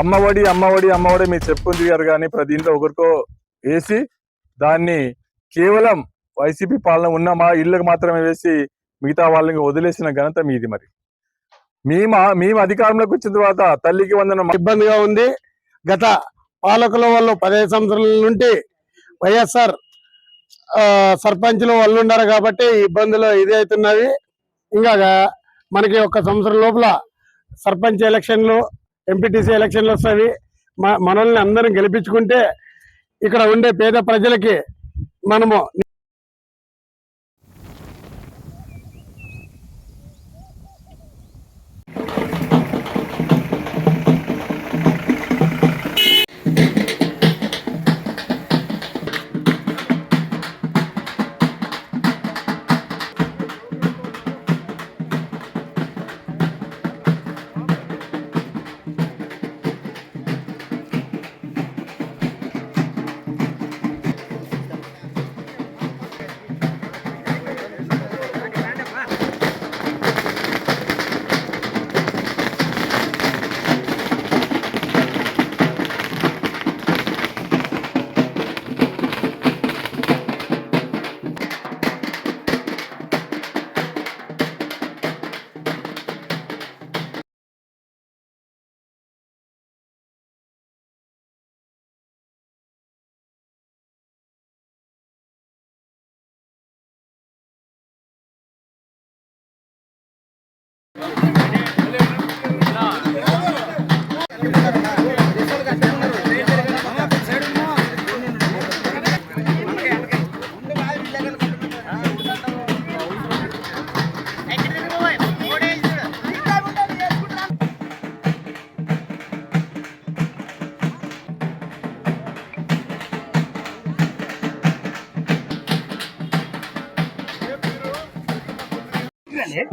అమ్మఒడి అమ్మఒడి అమ్మఒడి మీరు చెప్పుకుంది గారు కానీ ప్రతి ఇంట్లో ఒకరికో వేసి దాన్ని కేవలం వైసీపీ పాలన ఉన్న మా ఇళ్ళకు మాత్రమే వేసి మిగతా వాళ్ళని వదిలేసిన ఘనత మీది మరి. మేము మేము అధికారంలోకి వచ్చిన తర్వాత తల్లికి వందన ఇబ్బందిగా ఉంది. గత పాలకుల వాళ్ళు పదిహేను సంవత్సరాల నుండి వైఎస్ఆర్ సర్పంచ్లు వాళ్ళు ఉన్నారు కాబట్టి ఇబ్బందులు ఇది అవుతున్నది ఇంకా మనకి ఒక సంవత్సరం లోపల సర్పంచ్ ఎలక్షన్లు ఎంపీటీసీ ఎలక్షన్లు వస్తాయి. మ- మనల్ని అందరం గెలిపించుకుంటే ఇక్కడ ఉండే పేద ప్రజలకి మనము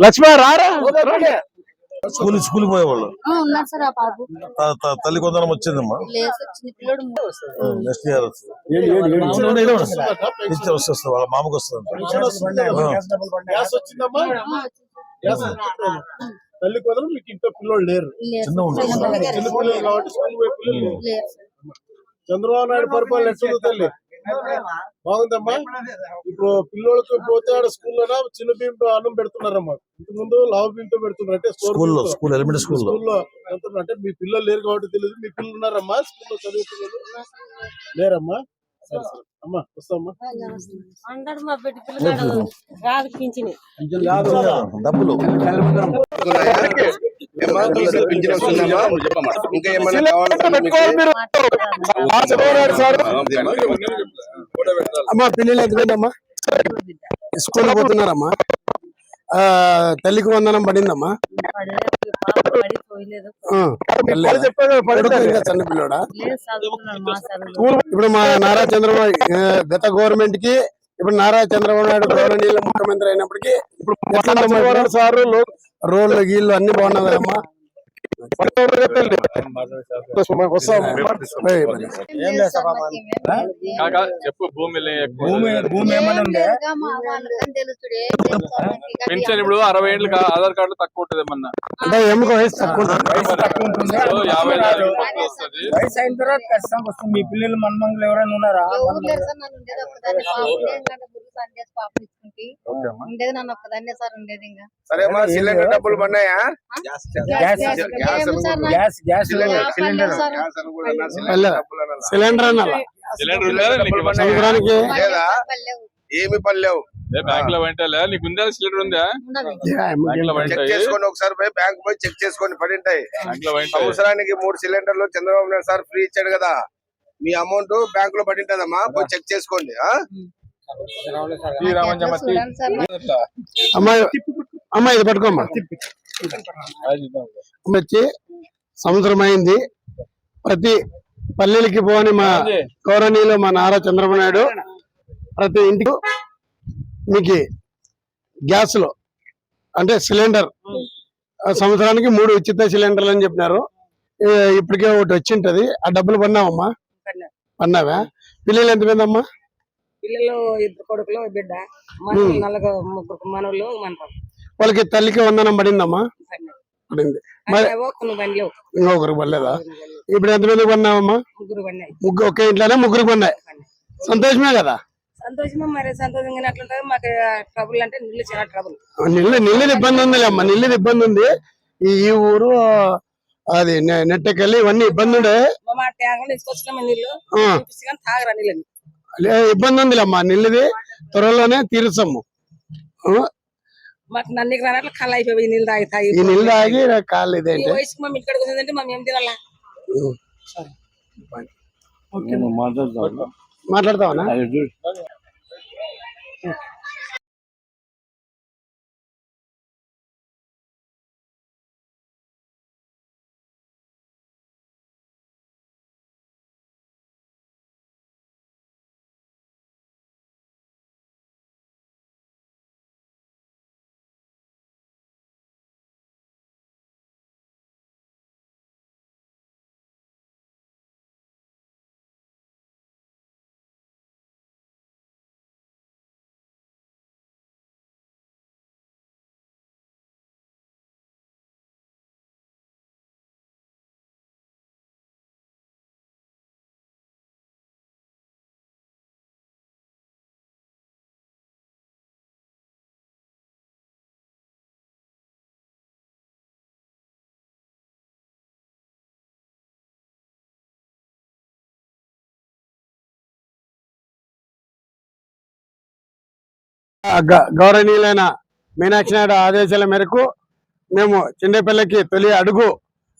లక్ష్మణ రారా? స్కూల్ స్కూల్ పోయేవాళ్ళు. తల్లి కొందరం వచ్చిందమ్మా. నెక్స్ట్ ఇయర్ వస్తుంది. వాళ్ళ మామకు వస్తుంది. తల్లి కుదరం మీకు ఇంట్లో పిల్లోళ్ళు లేరు. చిన్న. చిన్న పిల్లలు కాబట్టి స్కూల్ పోయే పిల్లలు చంద్రబాబు నాయుడు పరిపాలన ఎట్లుందో తల్లి బాగుందమ్మా. ఇప్పుడు పిల్లోళ్ళకి పోతే ఆడ స్కూల్లో చిన్న బియ్యంతో అన్నం పెడుతున్నారమ్మా. ఇంత ముందు లావు బియ్యంతో పెడుతున్నారు. అంటే స్కూల్లో. స్కూల్ ఎలిమెంటరీ స్కూల్లో. అంటే మీ పిల్లలు లేరు కాబట్టి తెలియదు మీ పిల్లలు ఉన్నారమ్మా స్కూల్లో చదివే పిల్లలు లేరమ్మా? సరే సరే. అమ్మా వస్తామ్మా అందరు మా బిడ్డ పిల్లగాడు రాదు పింఛని. డబ్బులు. ఇంకా అమ్మా పిల్లలు ఎంతమందమ్మా స్కూల్ పోతున్నారమ్మా. ఆ, తల్లికి వందనం పడిందమ్మా. చిన్న పిల్లోడా? ఇప్పుడు మా నారా చంద్రబాబు గత గవర్నమెంట్కి ఇప్పుడు నారా చంద్రబాబు నాయుడు గౌరవనీయుల ముఖ్యమంత్రి అయినప్పటికీ ఇప్పుడు సార్ రోడ్లు గీళ్ళు అన్ని బాగున్నాయి. కాకా చెప్పు భూమి భూమి భూమి ఏమైనా ఉందే? పెన్షన్ ఇప్పుడు అరవై ఏళ్ళు ఆధార్ కార్డు తక్కువ ఉంటుంది ఏమన్నా? అంటే ఎముక వయసు తక్కువ యాభై నాలుగు రూపాయలు వస్తుంది. వయసు అయిన తర్వాత ఖచ్చితంగా వస్తుంది. మీ పిల్లలు మన్మంగులు ఎవరైనా ఉన్నారా? ఓకే అమ్మా. ఉండేది నన్ను ఒక్కదాన్నే సార్ ఉండేది ఇంకా. సరేమ్మా సిలిండర్ డబ్బులు పడినాయా గ్యాస్ గ్యాస్ ఏమో సిలిండర్ సిలిండర్ సిలిండర్? సంవత్సరానికి ఏ బ్యాంక్లో వెంటలే నీకు ఉందా? సిలిండర్ ఉందా? చెక్ చేసుకోండి ఒకసారి పోయి బ్యాంక్ పోయి చెక్ చేసుకోండి పడి ఉంటాయి బ్యాంక్లో వెంటాయి సంవత్సరానికి మూడు సిలిండర్లు చంద్రబాబు నాయుడు సార్ ఫ్రీ ఇచ్చాడు కదా. మీ అమౌంట్ బ్యాంక్లో పడి ఉంటదమ్మా పోయి చెక్ చేసుకోండి అమ్మాయి అమ్మాయి ఇది పట్టుకోమ్మా. అమ్మ వచ్చి సంవత్సరం అయింది. ప్రతి పల్లెలకి పోని మా గౌరవనీయులు మా నారా చంద్రబాబు నాయుడు ప్రతి ఇంటికి మీకు గ్యాస్లో అంటే సిలిండర్ ఆ సంవత్సరానికి మూడు ఉచిత సిలిండర్లు అని చెప్పినారు. ఇప్పటికే ఒకటి వచ్చింటది. ఆ డబ్బులు పన్నావమ్మా? పన్నావా? పిల్లలు ఎంత మందమ్మా పిల్లలు ఇద్దరు కొడుకులు బిడ్డ నలుగురు ముగ్గురు మనలు మనరు వాళ్ళకి తల్లికి వందనం పడిందమ్మా? పడింది. ఇంకొకరికి పడలేదా ఇప్పుడు ఎంతమంది కొన్నావమ్మా ముగ్గురు ఒకే ఇంట్లోనే ముగ్గురు కొన్నాయి సంతోషమే కదా? సంతోషమా మరి సంతోషంగా అట్లుంటది. మాకు ట్రబుల్ అంటే నీళ్ళు చాలా ట్రబుల్ ఇబ్బంది ఉంది అమ్మా నిల్లుది ఇబ్బంది ఉంది. ఈ ఊరు అది నెట్టకెళ్ళి ఇవన్నీ ఇబ్బంది ఉండే. మా ట్యాంక్ తీసుకొచ్చినాము నీళ్ళు. ఆ. చూపిస్తే కానీ తాగరా నీళ్ళని. ఇబ్బంది ఉంది అమ్మా నిల్లుది త్వరలోనే తీరుస్తాము. మాకు నన్నికి రానట్లు కళ్ళు అయిపోయి నీళ్ళు తాగి తాగి ఈ నీళ్ళు తాగి కాళ్ళు ఇదేంటి వయసుకి మేము ఇక్కడ కూర్చుందంటే మేము ఏం తినాలా? మాట్లాడతావా? గౌరవనీయులైన మీనాక్షి నాయుడు ఆదేశాల మేరకు మేము చిన్నపిల్లకి తొలి అడుగు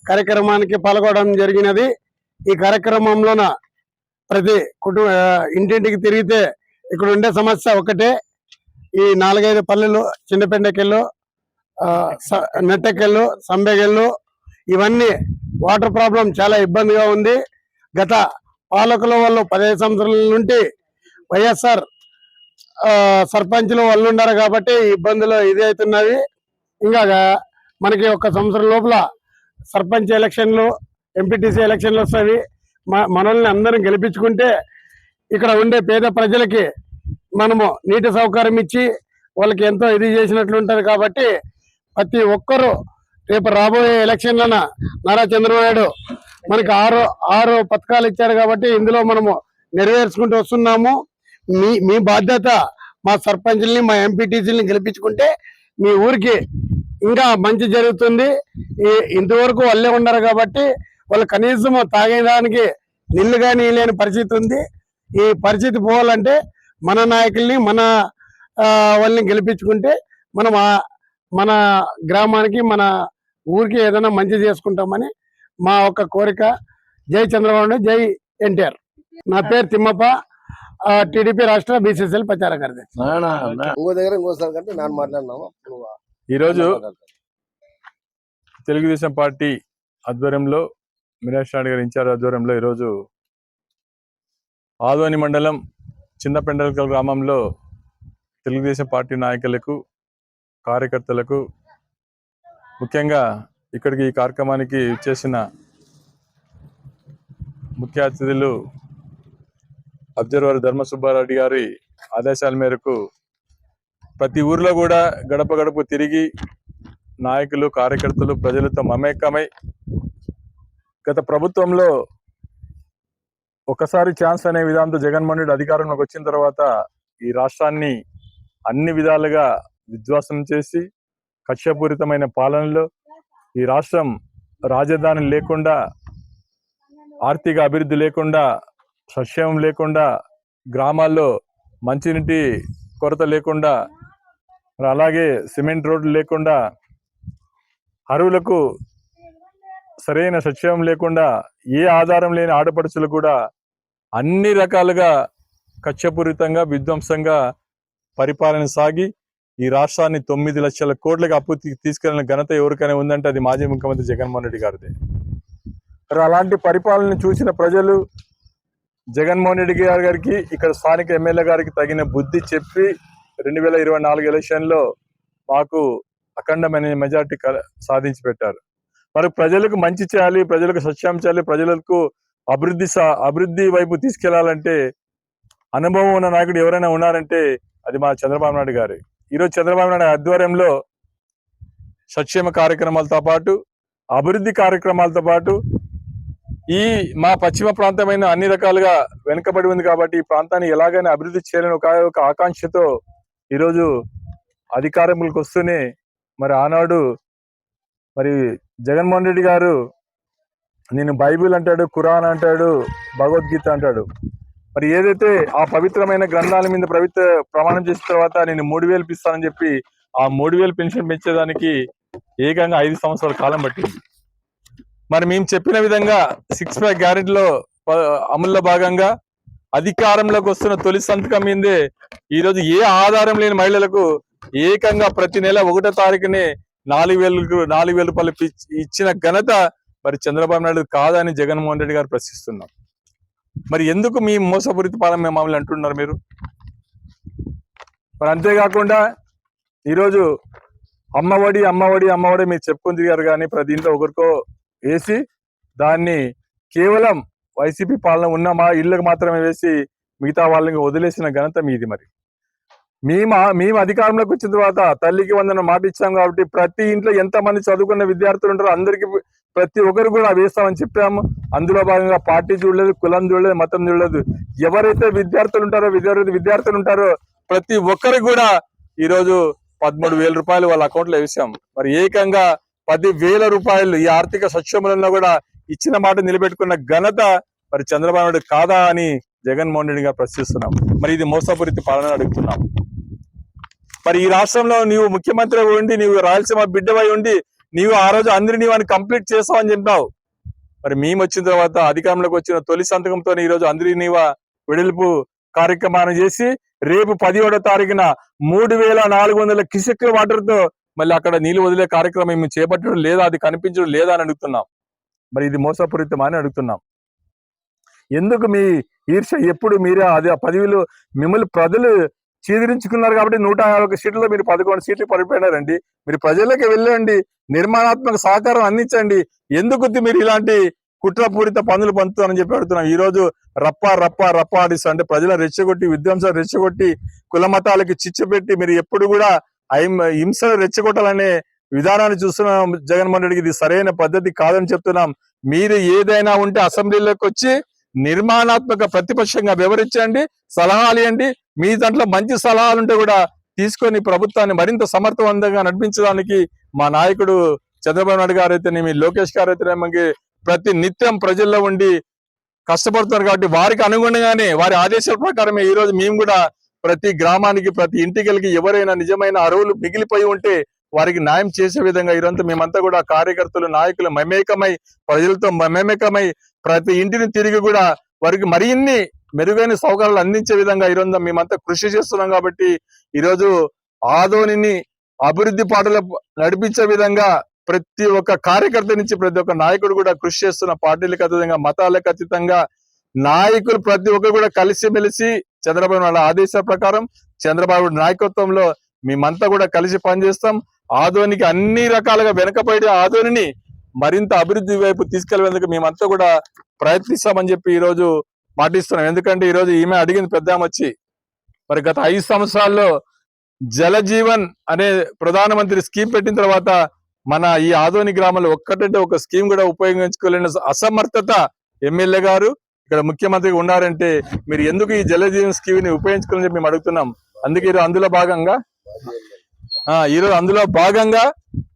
కార్యక్రమానికి పాల్గొనడం జరిగినది. ఈ కార్యక్రమంలోన ప్రతి కుటుంబ ఇంటింటికి తిరిగితే ఇక్కడ ఉండే సమస్య ఒకటే ఈ నాలుగైదు పల్లెలు చిండపెండకెళ్ళు స- నెట్టకెళ్ళు సంబెగెళ్ళు ఇవన్నీ వాటర్ ప్రాబ్లం చాలా ఇబ్బందిగా ఉంది. గత పాలకుల వాళ్ళు పదిహేను సంవత్సరాల నుండి వైఎస్ఆర్ సర్పంచ్లు వాళ్ళు ఉన్నారు కాబట్టి ఇబ్బందులు ఇది అవుతున్నది ఇంకా మనకి ఒక సంవత్సరం లోపల సర్పంచ్ ఎలక్షన్లు ఎంపీటీసీ ఎలక్షన్లు వస్తాయి. మనల్ని అందరం గెలిపించుకుంటే ఇక్కడ ఉండే పేద ప్రజలకి మనము నీటి సౌకర్యం ఇచ్చి వాళ్ళకి ఎంతో ఇది చేసినట్లు కాబట్టి ప్రతి ఒక్కరూ రేపు రాబోయే ఎలక్షన్లన నారా చంద్రబాబు నాయుడు మనకి ఆరు ఆరు పథకాలు ఇచ్చారు కాబట్టి ఇందులో మనము నెరవేర్చుకుంటూ వస్తున్నాము. మీ మీ బాధ్యత మా సర్పంచ్ని మా ఎంపీటీసీని గెలిపించుకుంటే మీ ఊరికి ఇంకా మంచి జరుగుతుంది. ఈ ఇంతవరకు వాళ్ళే ఉన్నారు కాబట్టి వాళ్ళు కనీసం తాగేదానికి నీళ్ళు కానీ లేని పరిస్థితి ఉంది. ఈ పరిస్థితి పోవాలంటే మన నాయకుల్ని మన వాళ్ళని గెలిపించుకుంటే మనం ఆ- మన గ్రామానికి మన ఊరికి ఏదైనా మంచి చేసుకుంటామని మా ఒక్క కోరిక. జై చంద్రబాబు జై ఎన్టీఆర్. నా పేరు తిమ్మప్ప. టీడీపీ రాష్ట్ర బీసీసీఎల్ ప్రచార కార్యదర్శి ఇంకో దగ్గర ఇంకోసారి కంటే నేను మాట్లాడినాము ఈరోజు తెలుగుదేశం పార్టీ ఆధ్వర్యంలో మీనాక్షి నాయుడు గారి ఇన్ఛార్జ్ ఆధ్వర్యంలో ఈరోజు ఆదోని మండలం చిన్న పెండలకల్ గ్రామంలో తెలుగుదేశం పార్టీ నాయకులకు కార్యకర్తలకు ముఖ్యంగా ఇక్కడికి ఈ కార్యక్రమానికి ఇచ్చేసిన ముఖ్య అతిథులు అబ్జర్వర్ ధర్మ సుబ్బారెడ్డి గారి ఆదేశాల మేరకు ప్రతి ఊర్లో కూడా గడప గడప తిరిగి నాయకులు కార్యకర్తలు ప్రజలతో మమేకమై గత ప్రభుత్వంలో ఒకసారి ఛాన్స్ అనే విధానంతో జగన్మోహన్ రెడ్డి అధికారంలోకి వచ్చిన తర్వాత ఈ రాష్ట్రాన్ని అన్ని విధాలుగా విధ్వాసం చేసి కక్షపూరితమైన పాలనలో ఈ రాష్ట్రం రాజధాని లేకుండా ఆర్థిక అభివృద్ధి లేకుండా సస్యం లేకుండా గ్రామాల్లో మంచినీటి కొరత లేకుండా మరి అలాగే సిమెంట్ రోడ్లు లేకుండా అరువులకు సరైన సత్యం లేకుండా ఏ ఆధారం లేని ఆడపడుచులు కూడా అన్ని రకాలుగా కక్షపూరితంగా విధ్వంసంగా పరిపాలన సాగి ఈ రాష్ట్రాన్ని తొమ్మిది లక్షల కోట్లకు అప్పు తీసుకెళ్ళిన ఘనత ఎవరికైనా ఉందంటే అది మాజీ ముఖ్యమంత్రి జగన్మోహన్ రెడ్డి గారిదే. అలాంటి పరిపాలన చూసిన ప్రజలు జగన్మోహన్ రెడ్డి గారి గారికి ఇక్కడ స్థానిక ఎమ్మెల్యే గారికి తగిన బుద్ధి చెప్పి రెండు వేల ఇరవై నాలుగు ఎలక్షన్లో మాకు అఖండమైన మెజార్టీ క- సాధించి పెట్టారు. మరి ప్రజలకు మంచి చేయాలి ప్రజలకు సత్యం చేయాలి ప్రజలకు అభివృద్ధి అభివృద్ధి వైపు తీసుకెళ్ళాలంటే అనుభవం ఉన్న నాయకుడు ఎవరైనా ఉన్నారంటే అది మా చంద్రబాబు నాయుడు గారు. ఈరోజు చంద్రబాబు నాయుడు ఆధ్వర్యంలో సంక్షేమ కార్యక్రమాలతో పాటు అభివృద్ధి కార్యక్రమాలతో పాటు ఈ మా పశ్చిమ ప్రాంతమైన అన్ని రకాలుగా వెనుకబడి ఉంది కాబట్టి ఈ ప్రాంతాన్ని ఎలాగైనా అభివృద్ధి చేయాలని ఒక ఒక ఆకాంక్షతో ఈరోజు అధికారములకు వస్తూనే మరి ఆనాడు మరి జగన్మోహన్ రెడ్డి గారు నేను బైబిల్ అంటాడు ఖురాన్ అంటాడు భగవద్గీత అంటాడు. మరి ఏదైతే ఆ పవిత్రమైన గ్రంథాల మీద పవిత్ర ప్రమాణం చేసిన తర్వాత నేను మూడు వేలు ఇస్తానని చెప్పి ఆ మూడు వేలు పెన్షన్ పెంచేదానికి ఏకంగా ఐదు సంవత్సరాల కాలం పట్టింది. మరి మేము చెప్పిన విధంగా సిక్స్ ప్యాక్ గ్యారెంటీలో అమల్లో భాగంగా అధికారంలోకి వస్తున్న తొలి సంతకం మీదే ఈరోజు ఏ ఆధారం లేని మహిళలకు ఏకంగా ప్రతి నెల ఒకటో తారీఖునే నాలుగు వేలు నాలుగు వేల రూపాయలు ఇచ్చిన ఘనత మరి చంద్రబాబు నాయుడు కాదని జగన్మోహన్ రెడ్డి గారు ప్రశ్నిస్తున్నాం. మరి ఎందుకు మీ మోసపూరిత పాలన మమ్మల్ని అంటున్నారు మీరు? మరి అంతేకాకుండా ఈరోజు అమ్మఒడి అమ్మఒడి అమ్మఒడి మీరు చెప్పుకుని తిరిగారు కానీ ప్రతి ఇంట్లో ఒకరికో వేసి దాన్ని కేవలం వైసీపీ పాలన ఉన్న మా ఇళ్ళకు మాత్రమే వేసి మిగతా వాళ్ళని వదిలేసిన ఘనత మీది మరి. మేము మేము అధికారంలోకి వచ్చిన తర్వాత తల్లికి వందన మాట ఇచ్చాం కాబట్టి ప్రతి ఇంట్లో ఎంతమంది చదువుకున్న విద్యార్థులు ఉంటారో అందరికి ప్రతి ఒక్కరు కూడా వేస్తామని చెప్పాము. అందులో భాగంగా పార్టీ చూడలేదు కులం చూడలేదు మతం చూడలేదు. ఎవరైతే విద్యార్థులు ఉంటారో విద్యార్థి విద్యార్థులు ఉంటారో ప్రతి ఒక్కరికి కూడా ఈరోజు పదమూడు వేల రూపాయలు వాళ్ళ అకౌంట్లో వేసాం. మరి ఏకంగా పది వేల రూపాయలు ఈ ఆర్థిక సక్షమంలో కూడా ఇచ్చిన మాట నిలబెట్టుకున్న ఘనత మరి చంద్రబాబు నాయుడు కాదా అని జగన్మోహన్ రెడ్డి గారు ప్రశ్నిస్తున్నాం. మరి ఇది మోసపూరిత పాలన అడుగుతున్నాం. మరి ఈ రాష్ట్రంలో నీవు ముఖ్యమంత్రి ఉండి నీవు రాయలసీమ బిడ్డవై ఉండి నీవు ఆ రోజు అందరినీ వాడిని కంప్లీట్ చేస్తావని చెప్పావు మరి మేము వచ్చిన తర్వాత అధికారంలోకి వచ్చిన తొలి సంతకంతో ఈ రోజు అందరి నీవా వెడల్పు కార్యక్రమాన్ని చేసి రేపు పదిహేడో తారీఖున మూడు వేల నాలుగు వందల కిసెక్ వాటర్తో మళ్ళీ అక్కడ నీళ్ళు వదిలే కార్యక్రమం మేము చేపట్టడం లేదా అది కనిపించడం లేదా అని అడుగుతున్నాం. మరి ఇది మోసపూరితమా అని అడుగుతున్నాం. ఎందుకు మీ ఈర్ష ఎప్పుడు మీరే అది ఆ పదవిలో మిమ్మల్ని ప్రజలు చీదరించుకున్నారు కాబట్టి నూట యాభై ఒక సీట్లలో మీరు పదకొండు సీట్లు పడిపోయినారండి. మీరు ప్రజలకు వెళ్ళండి నిర్మాణాత్మక సహకారం అందించండి. ఎందుకు మీరు ఇలాంటి కుట్రపూరిత పనులు పంచుతారని చెప్పి అడుగుతున్నాం. ఈ రోజు రప్ప రప్ప రప్ప ఆడిస్తా అంటే ప్రజలను రెచ్చగొట్టి విధ్వంసం రెచ్చగొట్టి కుల మతాలకి చిచ్చు పెట్టి మీరు ఎప్పుడు కూడా అహిం- హింసను రెచ్చగొట్టాలనే విధానాన్ని చూస్తున్నాం జగన్మోహన్ రెడ్డికి. ఇది సరైన పద్ధతి కాదని చెప్తున్నాం. మీరు ఏదైనా ఉంటే అసెంబ్లీలోకి వచ్చి నిర్మాణాత్మక ప్రతిపక్షంగా వివరించండి సలహాలు ఇవ్వండి. మీ దాంట్లో మంచి సలహాలు ఉంటే కూడా తీసుకొని ప్రభుత్వాన్ని మరింత సమర్థవంతంగా నడిపించడానికి మా నాయకుడు చంద్రబాబు నాయుడు గారు అయితేనేమి లోకేష్ గారు అయితేనేమి ప్రతి నిత్యం ప్రజల్లో ఉండి కష్టపడుతున్నారు కాబట్టి వారికి అనుగుణంగానే వారి ఆదేశాల ప్రకారమే ఈ రోజు మేము కూడా ప్రతి గ్రామానికి ప్రతి ఇంటికెళ్ళకి ఎవరైనా నిజమైన అరువులు మిగిలిపోయి ఉంటే వారికి న్యాయం చేసే విధంగా ఈరోజు మేమంతా కూడా కార్యకర్తలు నాయకులు మమేకమై ప్రజలతో మమేకమై ప్రతి ఇంటిని తిరిగి కూడా వారికి మరిన్ని మెరుగైన సౌకర్యాలు అందించే విధంగా ఈరోజు మేమంతా కృషి చేస్తున్నాం కాబట్టి ఈరోజు ఆదోనిని అభివృద్ధి పాటలు నడిపించే విధంగా ప్రతి ఒక్క కార్యకర్త నుంచి ప్రతి ఒక్క నాయకుడు కూడా కృషి చేస్తున్న పార్టీలకు అతీతంగా మతాలకు అతీతంగా నాయకులు ప్రతి ఒక్కరు కూడా కలిసిమెలిసి చంద్రబాబు వాళ్ళ ఆదేశాల ప్రకారం చంద్రబాబు నాయకత్వంలో మేమంతా కూడా కలిసి పనిచేస్తాం. ఆదోనికి అన్ని రకాలుగా వెనకబడి ఆధోనిని మరింత అభివృద్ధి వైపు తీసుకెళ్ళేందుకు మేమంతా కూడా ప్రయత్నిస్తామని చెప్పి ఈ రోజు మాటిస్తున్నాం. ఎందుకంటే ఈ రోజు ఈమె అడిగింది పెద్ద వచ్చి మరి గత ఐదు సంవత్సరాల్లో జల జీవన్ అనే ప్రధానమంత్రి స్కీమ్ పెట్టిన తర్వాత మన ఈ ఆదోని గ్రామంలో ఒక్కటంటే ఒక స్కీమ్ కూడా ఉపయోగించుకోలేని అసమర్థత ఎమ్మెల్యే గారు ఇక్కడ ముఖ్యమంత్రి ఉన్నారంటే మీరు ఎందుకు ఈ జలజీవన్ స్కీమ్ని స్కీమ్ని ఉపయోగించుకోవాలని చెప్పి మేము అడుగుతున్నాం. అందుకే ఈరోజు అందులో భాగంగా ఆ ఈరోజు అందులో భాగంగా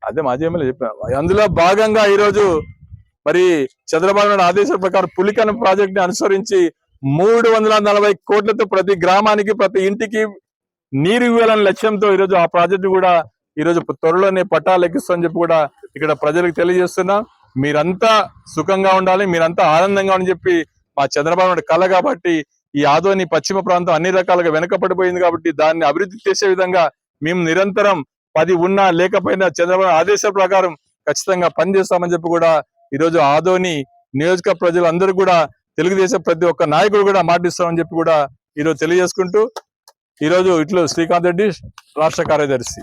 అదే మాజీ ఎమ్మెల్యే చెప్పాను అందులో భాగంగా ఈరోజు మరి చంద్రబాబు నాయుడు ఆదేశాల ప్రకారం పులికన ప్రాజెక్ట్ని అనుసరించి మూడు వందల నలభై కోట్లతో ప్రతి గ్రామానికి ప్రతి ఇంటికి నీరు ఇవ్వాలనే లక్ష్యంతో ఈరోజు ఆ ప్రాజెక్టు కూడా ఈరోజు త్వరలోనే పట్టాలు ఎక్కిస్తామని చెప్పి కూడా ఇక్కడ ప్రజలకు తెలియజేస్తున్నాం. మీరంతా సుఖంగా ఉండాలి మీరంతా ఆనందంగా అని చెప్పి మా చంద్రబాబు నాయుడు కళ కాబట్టి ఈ ఆదోని పశ్చిమ ప్రాంతం అన్ని రకాలుగా వెనకబడిపోయింది కాబట్టి దాన్ని అభివృద్ధి చేసే విధంగా మేము నిరంతరం పది ఉన్నా లేకపోయినా చంద్రబాబు నాయుడు ఆదేశాల ప్రకారం ఖచ్చితంగా పనిచేస్తామని చెప్పి కూడా ఈరోజు ఆదోని నియోజక ప్రజలు అందరూ కూడా తెలుగుదేశం ప్రతి ఒక్క నాయకుడు కూడా మాటిస్తామని చెప్పి కూడా ఈరోజు తెలియజేసుకుంటూ ఈరోజు ఇట్లు శ్రీకాంత్ రెడ్డి రాష్ట్ర కార్యదర్శి.